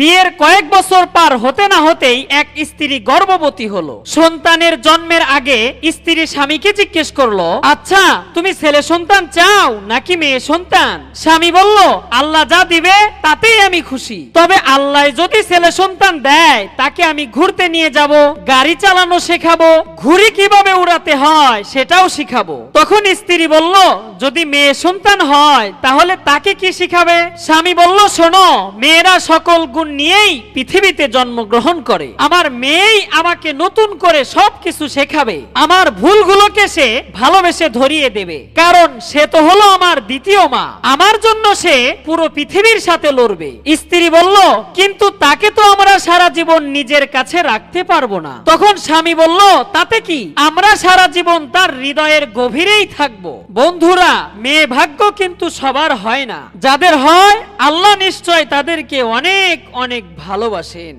বিয়ের কয়েক বছর পার হতে না হতেই এক স্ত্রী গর্ভবতী হলো। সন্তানের জন্মের আগে স্ত্রী স্বামীকে জিজ্ঞেস করল আচ্ছা তুমি ছেলে সন্তান চাও নাকি মেয়ে সন্তান? স্বামী বলল, আল্লাহ যা দিবে তাতেই আমি খুশি। তবে আল্লাহ যদি ছেলে সন্তান দেয়, তাকে আমি ঘুরতে নিয়ে যাব, গাড়ি চালানো শেখাবো, ঘুড়ি কীভাবে উড়াতে হয় সেটাও শিখাবো। তখন স্ত্রী বলল, যদি মেয়ে সন্তান হয়, তাহলে তাকে কি শিখাবে? স্বামী বলল, শোনো, মেয়েরা সকল গুণ নিয়েই পৃথিবীতে জন্মগ্রহণ করে। আমার মেয়েই আমাকে নতুন করে সবকিছু শেখাবে। আমার ভুলগুলোকে সে ভালোবেসে ধরিয়ে দেবে। কারণ সে তো হলো আমার দ্বিতীয় মা। আমার জন্য সে পুরো পৃথিবীর সাথে লড়বে। স্ত্রী বলল, কিন্তু তাকে তো আমরা সারা জীবন নিজের কাছে রাখতে পারব না। তখন স্বামী বলল, তাতে কি? আমরা সারা জীবন তার হৃদয়ের গভীরেই থাকব। বন্ধুরা, মেয়ে ভাগ্য কিন্তু সবার হয় না। যাদের হয় আল্লাহ নিশ্চয় তাদেরকে অনেক অনেক ভালোবাসেন।